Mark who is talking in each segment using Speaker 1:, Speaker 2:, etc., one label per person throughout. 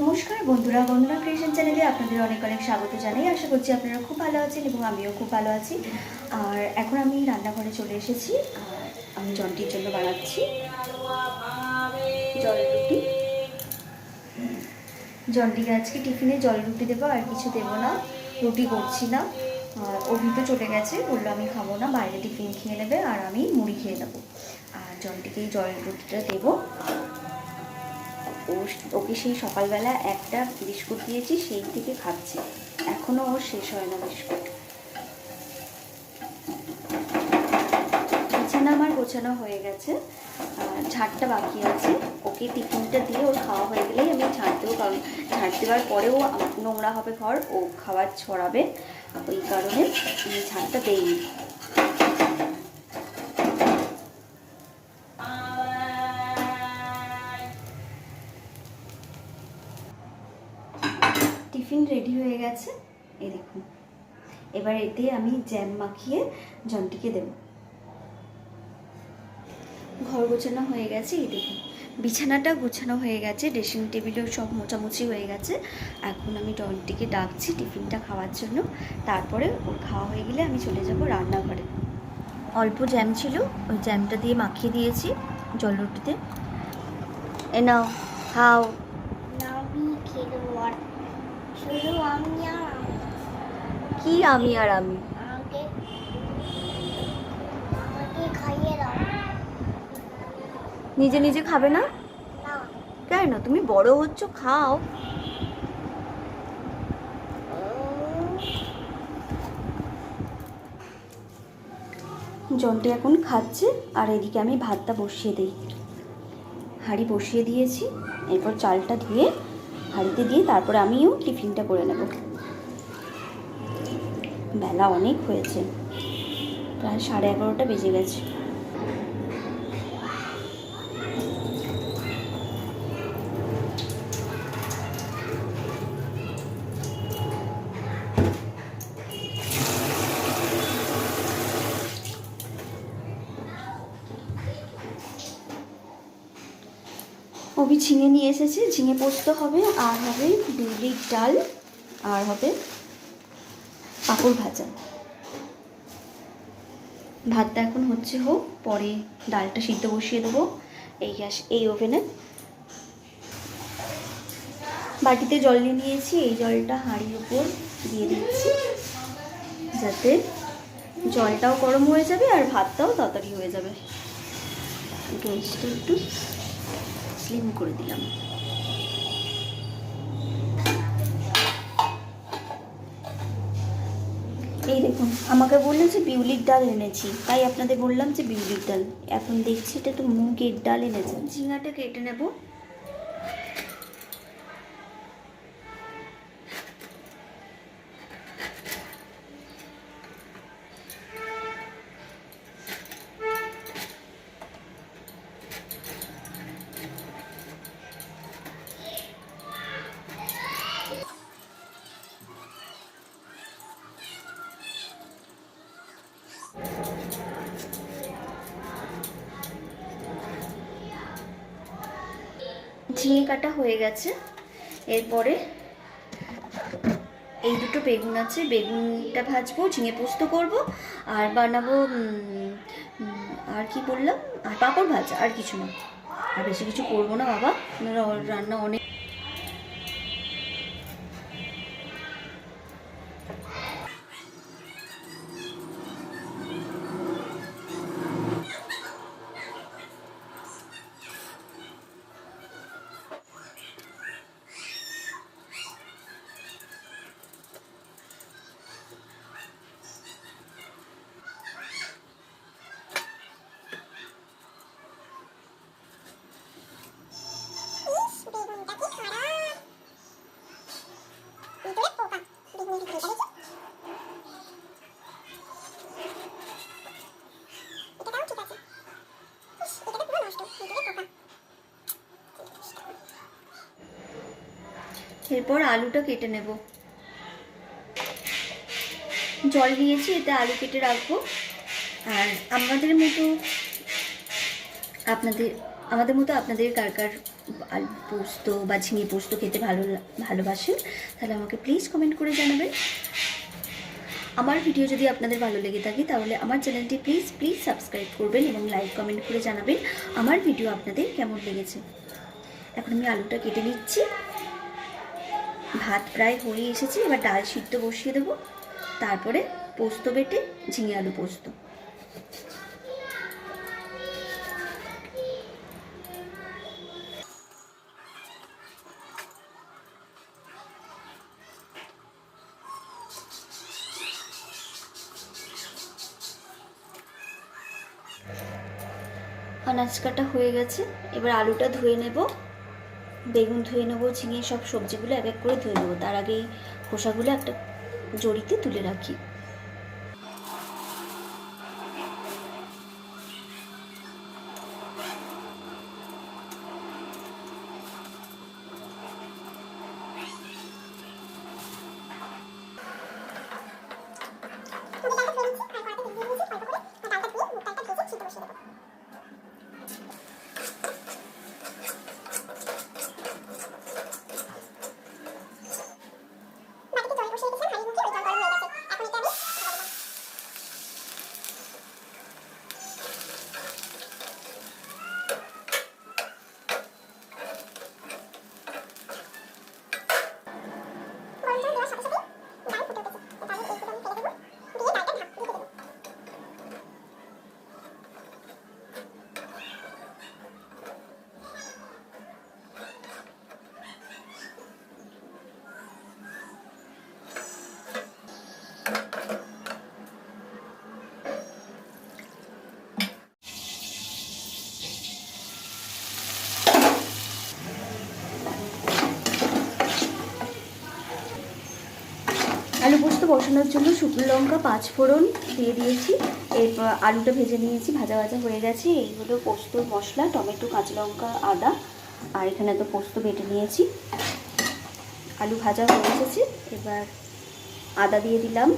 Speaker 1: নমস্কার বন্ধুরা বন্ধুরা ক্রিয়েশন চ্যানেলে আপনাদের অনেক অনেক স্বাগত জানাই। আশা করছি আপনারা খুব ভালো আছেন এবং আমিও খুব ভালো আছি। আর এখন আমি রান্নাঘরে চলে এসেছি। আর আমি জলটির জন্য বানাচ্ছি। জল রুটি। জলটিকে আজকে টিফিনে জল রুটি দেবো, আর কিছু দেবো না। রুটি করছি না। অভি তো চলে গেছে, বলল আমি খাব না, বাইরে টিফিন খেয়ে নেবে আর আমি মুড়ি খেয়ে নেব। আর জলটিকে জল রুটিটা দেবো। ও ওকে সেই সকালবেলা একটা বিস্কুট দিয়েছি, সেই থেকে খাচ্ছে। এখনও ওর শেষ হয় না বিস্কুট। বিছানা আমার গোছানো হয়ে গেছে। ঝাড়টা বাকি আছে। ওকে টিফিনটা দিয়ে ওর খাওয়া হয়ে গেলেই আমি ঝাড় দেবো, কারণ ঝাড় দেওয়ার পরেও নোংরা হবে ঘর, ও খাবার ছড়াবে। ওই কারণে আমি ঝাড়টা দেইনি। গেছে এই দেখুন। এবার এতে আমি জ্যাম মাখিয়ে জনটিকে দেব। ঘর গোছানো হয়ে গেছে, এই দেখুন। বিছানাটা গোছানো হয়ে গেছে ড্রেসিং টেবিলেও সব মোচামুচি হয়ে গেছে। এখন আমি জনটিকে ডাকছি টিফিনটা খাওয়ার জন্য। তারপরে ওর খাওয়া হয়ে গেলে আমি চলে যাব রান্নাঘরে। অল্প জ্যাম ছিল, ওই জ্যামটা দিয়ে মাখিয়ে দিয়েছি জল রুটিতে। এ নাও, খাও।
Speaker 2: শুধু আমি আর আমি।
Speaker 1: কি আমি আর আমি?
Speaker 2: আমাকে আমাকে খাইয়ে দাও।
Speaker 1: নিজে নিজে খাবে না?
Speaker 2: না।
Speaker 1: কেন? তুমি বড় হচ্ছ খাও। জলটি এখন খাচ্ছে আর এদিকে আমি ভাতটা বসিয়ে দিই। হাঁড়ি বসিয়ে দিয়েছি এরপর চালটা ধুয়ে হাঁড়িতে দিয়ে তারপরে আমিও টিফিনটা করে নেব। বেলা অনেক হয়েছে। প্রায় সাড়ে এগারোটা বেজে গেছে। অভি ঝিঙে নিয়ে এসেছি, ঝিঙে পোস্ত হবে আর হবে বিউলির ডাল আর হবে পাঁপড় ভাজা। ভাতটা এখন হচ্ছে হোক, পরে ডালটা সিদ্ধ বসিয়ে দেবো এই গ্যাস, এই ওভেনে। বাটিতে জল নিয়ে নিয়েছি, এই জলটা হাঁড়ির উপর দিয়ে দিচ্ছি যাতে জলটাও গরম হয়ে যাবে আর ভাতটাও তাড়াতাড়ি হয়ে যাবে। গ্যাসটা একটু স্লিম করে দিলাম। এই দেখুন, আমাকে বললেন যে বিউলির ডাল এনেছি, তাই আপনাদের বললাম যে বিউলির ডাল। এখন দেখছি এটা তো মুগের ডাল এনেছে। ঝিঙাটা কেটে নেব। ঝিঙে কাটা হয়ে গেছে। এরপরে এই দুটো বেগুন আছে, বেগুনটা ভাজবো, ঝিঙে পোস্ত করব, আর বানাবো আর কি বললাম? আর পাঁপড় ভাজা, আর কিছু না। আর বেশি কিছু করব না বাবা রান্না অনেক এরপর আলুটা কেটে নেব। জল নিয়েছি এতে আলু কেটে রাখব। আর আমাদের মতো আপনাদের, আমাদের মতো আপনাদের কার কার আলু পোস্ত বা ঝিঙে পোস্ত খেতে ভালো ভালোবাসেন তাহলে আমাকে প্লিজ কমেন্ট করে জানাবেন। আমার ভিডিও যদি আপনাদের ভালো লেগে থাকে, তাহলে আমার চ্যানেলটি প্লিজ প্লিজ সাবস্ক্রাইব করবেন এবং লাইক কমেন্ট করে জানাবেন আমার ভিডিও আপনাদের কেমন লেগেছে। এখন আমি আলুটা কেটে নিচ্ছি। ভাত প্রায় হয়ে এসেছে, এবার ডাল সিদ্ধ বসিয়ে দেবো। তারপরে পোস্ত বেটে ঝিঙে আলু পোস্ত। আনাজ কাটা হয়ে গেছে, এবার আলুটা ধুয়ে নেব। বেগুন ধুয়ে নেব, ঝিঙে সব সবজিগুলো এক এক করে ধুয়ে নেব। তার আগেই খোসাগুলো একটা জড়িতে তুলে রাখি
Speaker 2: তুমি ডালটা ধুয়ে নিচ্ছি আর কড়াইতে তেল দিয়ে দিয়েছি অল্প করে আর ডালটা ধুয়ে মুগ ডালটা ভেজে সিদ্ধ বসিয়ে দেবো বাটিতে জল বসিয়ে রেখেছিলাম হাঁড়ির মুখে ওই জল গরম হয়ে গেছে এখন এটা আমি ঢেলে দিলাম গরম জল দেওয়ার সাথে সাথে ডাল ফুটে উঠেছে তো তাহলে এই ফুটে আমি ফেলে দেবো দিয়ে ডালটা ঢাক ঢেকে দেবো
Speaker 1: বসানোর জন্য শুকনো লঙ্কা, পাঁচ ফোড়ন দিয়ে দিয়েছি। এরপর আলুটা ভেজে নিয়েছি, ভাজা ভাজা হয়ে গেছে। এইগুলো পোস্ত, মশলা, টমেটো, কাঁচা লঙ্কা, আদা, আর এখানে তো পোস্ত বেটে নিয়েছি। আলু ভাজা হয়ে এসেছে, এবার আদা দিয়ে দিলাম,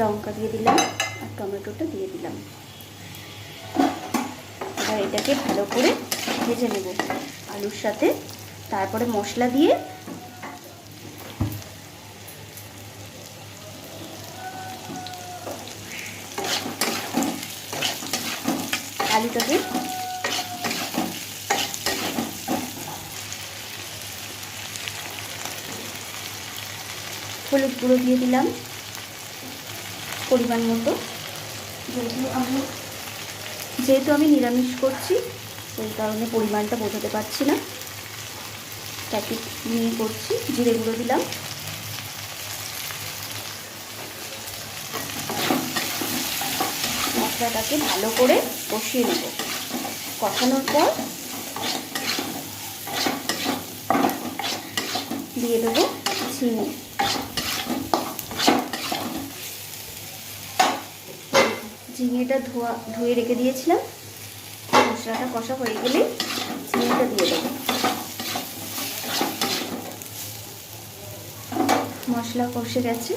Speaker 1: লঙ্কা দিয়ে দিলাম, আর টমেটোটা দিয়ে দিলাম। এবার এটাকে ভালো করে ভেজে নেব আলুর সাথে। তারপরে মশলা দিয়ে হলুদ গুঁড়ো দিয়ে দিলাম পরিমাণ মতো। যেহেতু আমি যেহেতু আমি নিরামিষ করছি, সেই কারণে পরিমাণটা বোঝাতে পারছি না। প্যাকেট নিয়ে করছি, জিরে গুঁড়ো দিলাম। মশলাটাকে ভালো করে কষিয়ে নেব। কষানোর পর দিয়ে দেবো চিনি। ঝিঙেটা ধোয়া, ধুয়ে রেখে দিয়েছিলাম। মশলাটা কষা হয়ে গেলে চিনিটা দিয়ে দেবো। মশলা কষে গেছে।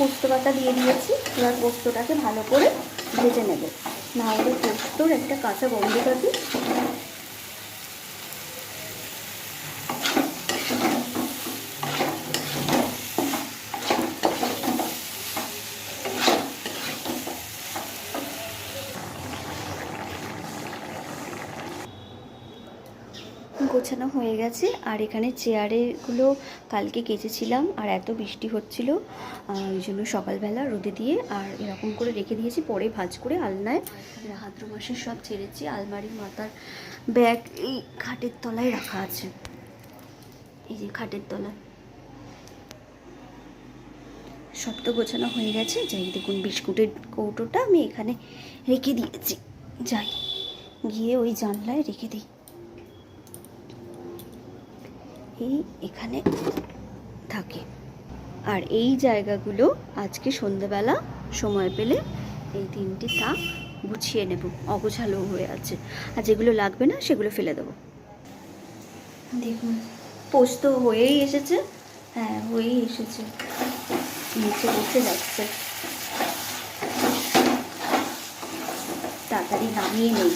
Speaker 1: পোস্ত পাতা দিয়ে দিয়েছি। এবার পোস্তটাকে ভালো করে ভেজে নেবে। না হলে পোস্তর একটা কাঁচা গন্ধ থাকে গোছানো হয়ে গেছে। আর এখানে চেয়ারেগুলো কালকে কেচেছিলাম আর এত বৃষ্টি হচ্ছিল। ওই জন্য সকালবেলা রোদে দিয়ে আর এরকম করে রেখে দিয়েছি। পরে ভাঁজ করে আলনায় হাদ্র মাসের সব ছেড়েছি। আলমারির মাথার ব্যাগ এই খাটের তলায় রাখা আছে। এই যে খাটের তলায় সব তো গোছানো হয়ে গেছে। যাই দেখুন বিস্কুটের কৌটোটা আমি এখানে রেখে দিয়েছি। যাই, গিয়ে ওই জানলায় রেখে দিই। এই এখানে থাকে। আর এই জায়গাগুলো আজকে সন্ধ্যেবেলা সময় পেলে এই তিনটি তাক গুছিয়ে নেব, অগোছালো হয়ে আছে। আর যেগুলো লাগবে না, সেগুলো ফেলে দেবো। দেখুন, পোস্ত হয়েই এসেছে। হ্যাঁ হয়েই এসেছে। নিচে বসে যাচ্ছে। তাড়াতাড়ি নামিয়ে নেই।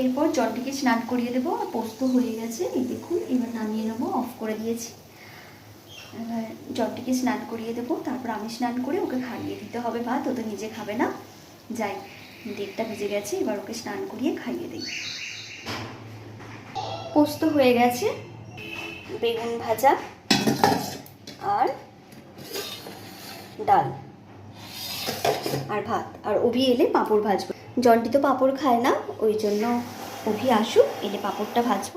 Speaker 1: এরপর জলটিকে স্নান করিয়ে দেবো। আর পোস্ত হয়ে গেছে। এই দেখুন, এবার নামিয়ে নেব। অফ করে দিয়েছি। এবার জলটিকে স্নান করিয়ে দেবো, তারপর আমি স্নান করে ওকে খাইয়ে দিতে হবে ভাত, ও তো নিজে খাবে না। যাই দেড়টা ভিজে গেছে, এবার ওকে স্নান করিয়ে খাইয়ে দিই। পোস্ত হয়ে গেছে, বেগুন ভাজা আর ডাল আর ভাত। আর অভি এলে পাঁপড় ভাজবো। জন্টি তো পাঁপড় খায় না, ওই জন্য অভি আসুক, এলে পাঁপড়টা ভাজবো।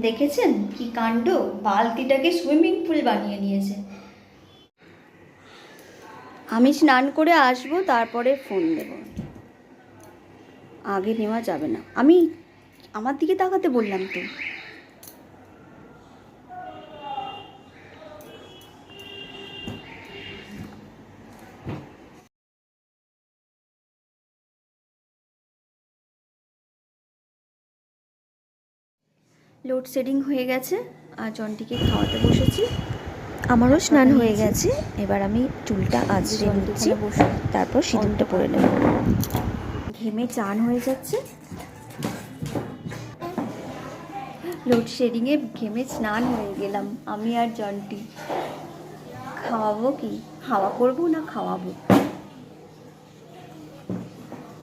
Speaker 1: দেখেছেন কি কাণ্ড? বালতিটাকে সুইমিং পুল বানিয়ে নিয়েছে। আমি স্নান করে আসব, তারপরে ফোন দেব। আগে নেওয়া যাবে না। আমি আমার দিকে তাকাতে বললাম তো। লোডশেডিং হয়ে গেছে আর জনটিকে খাওয়াতে বসেছি।
Speaker 3: আমারও স্নান হয়ে গেছে। এবার আমি চুলটা আঁচড়ে নিচ্ছি
Speaker 1: বসে
Speaker 3: তারপর সিঁদুরটা পরে নেব।
Speaker 1: ঘেমে চান হয়ে যাচ্ছে। লোডশেডিংয়ে ঘেমে স্নান হয়ে গেলাম। আমি আর জনটি খাওয়াবো কি? খাওয়া করব না খাওয়াবো?